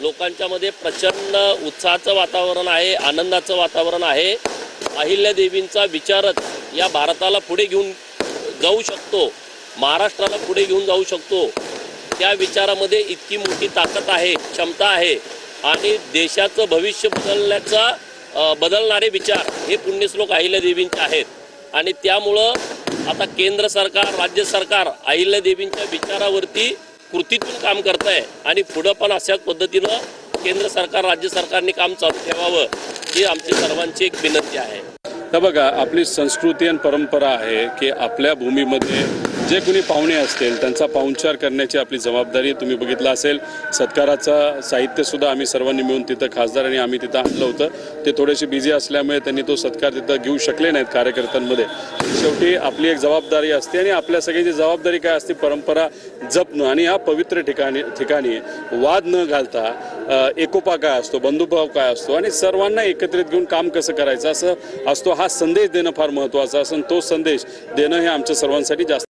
लोकांच्या मध्ये प्रचंड उत्साहाचं वातावरण आहे आनंदाचं वातावरण आहे. अहिल्यादेवींचा विचारच या भारताला पुढे घेऊन जाऊ शकतो महाराष्ट्राला पुढे घेऊन जाऊ शकतो. त्या विचारामध्ये इतकी मोठी ताकद आहे क्षमता आहे. आणि देशाचं भविष्य बदलण्याचा बदलणारे विचार हे पुण्यश्लोक अहिल्यादेवींचे आहेत. आणि त्यामुळं आता केंद्र सरकार राज्य सरकार अहिल्यादेवींच्या विचारावरती कृतीतून काम करत आहे आणि पुढं पण अशाच पद्धतीनं केंद्र सरकार राज्य सरकारने काम चालू ठेवावं ही आमची सर्वांची एक विनंती आहे. तर बघा आपली संस्कृती आणि परंपरा आहे की आपल्या भूमीमध्ये जे कोणी पाहुणे असतील त्यांचा पाहुणचार करण्याची आपली जबाबदारी तुम्ही बघितलं असेल. सत्काराचं साहित्यसुद्धा आम्ही सर्वांनी मिळून तिथं खासदार आणि आम्ही तिथं आणलं होतं. ते थोडेसे बिझी असल्यामुळे त्यांनी तो सत्कार तिथं घेऊ शकले नाहीत कार्यकर्त्यांमध्ये. शेवटी आपली एक जबाबदारी असते आणि आपल्या सगळ्यांची जबाबदारी काय असते? परंपरा जपणं. आणि ह्या पवित्र ठिकाणी ठिकाणी वाद न घालता एकोपा काय असतो? बंधुभाव काय असतो? आणि सर्वांना एकत्रित घेऊन काम कसं करायचं? असं असतो हा संदेश देणं फार महत्त्वाचा असं तो संदेश देणं हे आमच्या सर्वांसाठी जास्त